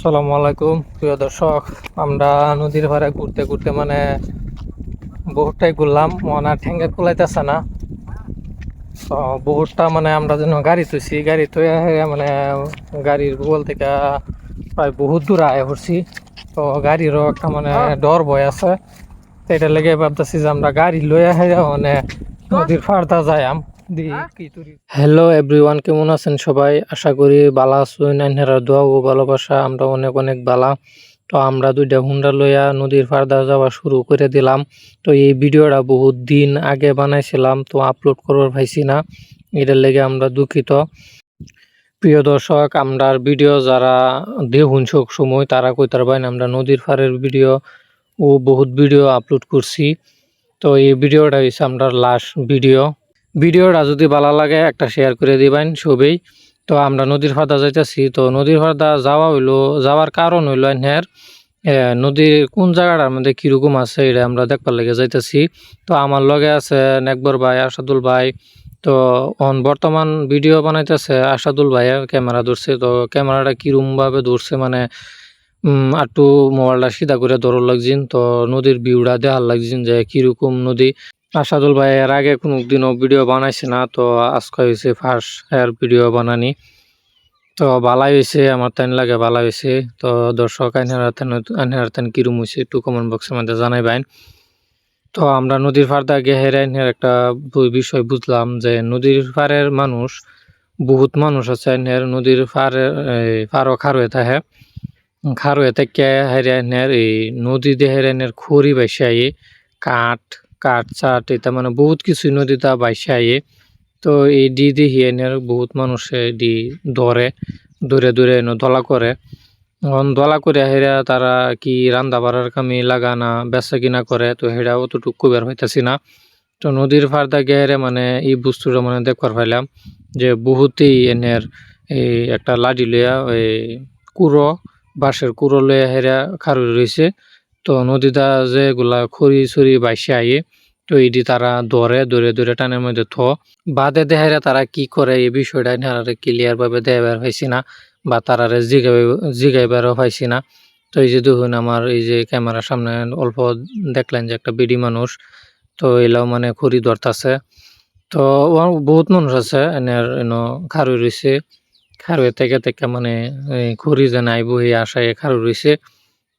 আসসালামু আলাইকুম, প্রিয় দর্শক। আমরা নদীর পাড়ে ঘুরতে ঘুরতে মানে বহুতটাই ঘুরলাম, মনে ঠেঙ্গে কুলাইতেছে না। তো বহুতটা মানে আমরা যেন গাড়ি তুইছি গাড়ি তুই মানে গাড়ির বল থেকে প্রায় বহুত দূর আয় পড়ছি। তো গাড়িরও একটা মানে ডর ভয় আছে। তো এটা লেগে ভাবতেছি যে আমরা গাড়ি লই আহে মানে নদীর ফাড়দা যাই আম হ্যালো এভরিওয়ান কেমন আছেন সবাই? আশা করি বালা আছেন আইনারা দোয়া ও ভালোবাসা আমরা অনেক অনেক বালা তো আমরা দুইটা হুন্ডা লইয়া নদীর ফাড়দা যাওয়া শুরু করে দিলাম। তো এই ভিডিওটা বহুত দিন আগে বানাইছিলাম তো আপলোড করবার পাইছি না। এটার লেগে আমরা দুঃখিত। প্রিয় দর্শক আমরার ভিডিও যারা দেখুন সব সময় তারা কইতার বাইন আমরা নদীর পাড়ের ভিডিও ও বহুত ভিডিও আপলোড করছি। তো এই ভিডিওটা হচ্ছে আমরা লাস্ট ভিডিও ভিডিওটা যদি ভালো লাগে, একটা শেয়ার করে দিবেন সবেই তো আমরা নদীর ফাদা যাইতেছি। তো নদীর ফাদা যাওয়া হইল, যাওয়ার কারণ হইল এনহের নদীর কোন জায়গাটার মধ্যে কীরকম আছে এটা আমরা দেখবার লেগে যাইতেছি। তো আমার লগে আছে নেকবর ভাই, আসাদুল ভাই। তো অন বর্তমান ভিডিও বানাইতেছে আসাদুল ভাই ক্যামেরা ধরছে। তো ক্যামেরাটা কিরম ভাবে ধরছে মানে একটু মোবাইলটা সিধা করে ধরো লাগছিন তো নদীর ভিউটা দেখার লাগছিন যে কীরকম নদী। আসাদুল ভাই, এর আগে কোনো দিনও ভিডিও বানাইছে না, তো আজকে হয়েছে ফার্স্ট এর ভিডিও বানানি। তো ভালাই হয়েছে আমার তাই লাগে ভালো হয়েছে তো দর্শক আইনার আইনার তেন কিরম হয়েছে একটু কমেন্ট বক্সের মধ্যে জানাই বাইন তো আমরা নদীর পাড় দা গেহের আইনের একটা বিষয় বুঝলাম যে নদীর পাড়ের মানুষ, বহুত মানুষ আছে আইনের। নদীর পাড়ে পাড়ও খার হয়ে থাকে। খার হয়ে থাকে হেরিয়ানের এই নদী দেহের আইনের খড়ি বাইসাই কাঠ কাঠ চাট এটা মানে বহুত কিছু নদীতে বাইসে আইয়ে। তো এই ডি দি হিয়েনের বহুত মানুষে ডি ধরে দূরে দূরে এনে দলা করে। এখন দলা করে হেরা তারা কি রান্দা বাড়ার কামি লাগানা, বেচা কিনা করে, তো হেরা অতটুকু কুবের হইতেছি না। তো নদীর ফার্দা গেরে মানে এই বস্তুটা মানে দেখবার পাইলাম যে বহুতেই এনের এই একটা লাডি লইয়া ওই কুড়ো, বাঁশের কুড়ো লইয়া হেরা খারু রয়েছে তো নদীটা যেগুলা খড়ি ছড়ি বাইসে আইয়ে তো এটি তারা ধরে ধরে ধরে টানের মধ্যে থ। বাদে দেহারে তারা কি করে এই বিষয়টা নিয়ে ক্লিয়ার ভাবে দেখাবার পাইছি না, বা তারারে জিগাই জিগাইবারও পাইছি না। তো এই যে দেখুন আমার এই যে ক্যামেরার সামনে অল্প দেখলেন যে একটা বিডি মানুষ, তো এলাও মানে খড়ি ধরতাছে তো বহুত মানুষ আছে এনের এনো খারুই রয়েছে খারুয়ে থেকে থেকে মানে খড়ি যে নাইব এই আশায় খারু রয়েছে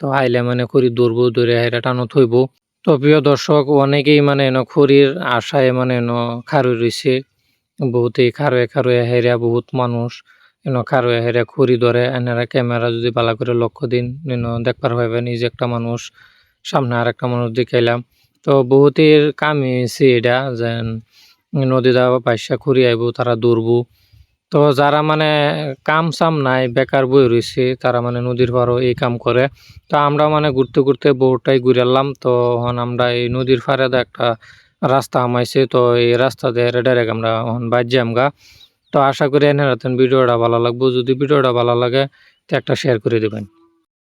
তো আইলে মানে খড়ি দৌড়বো, দৌড়ে হেরা টানো থইব। তো প্রিয় দর্শক, অনেকেই মানে এনো খড়ির আশায় মানে এনো খারুই রয়েছে বহুতেই খারুয়ে খারুয়ে হেরা বহুত মানুষ এনো খারুয়ে হেরা খড়ি ধরে। এনারা ক্যামেরা যদি ভালো করে লক্ষ্য দিন, এনো দেখবার পাইবেন এই যে একটা মানুষ, সামনে আর একটা মানুষ দেখাইলাম। তো বহুতের কামই হয়েছে এটা যে নদী দাবা পাইসা খড়ি আইব, তারা দৌড়বো। তো যারা মানে কাম সাম নাই, বেকার বই রয়েছে তারা মানে নদীর পাড়ও এই কাম করে। তো আমরা মানে ঘুরতে ঘুরতে বহুটাই ঘুরালাম তো এখন আমরা এই নদীর পাড়ে একটা রাস্তা আমাইছে তো এই রাস্তা দিয়ে ডাইরেক্ট আমরা এখন বাজ্যাম গা তো আশা করি এনে ভিডিওটা ভালো লাগবো। যদি ভিডিওটা ভালো লাগে, তো একটা শেয়ার করে দেবেন।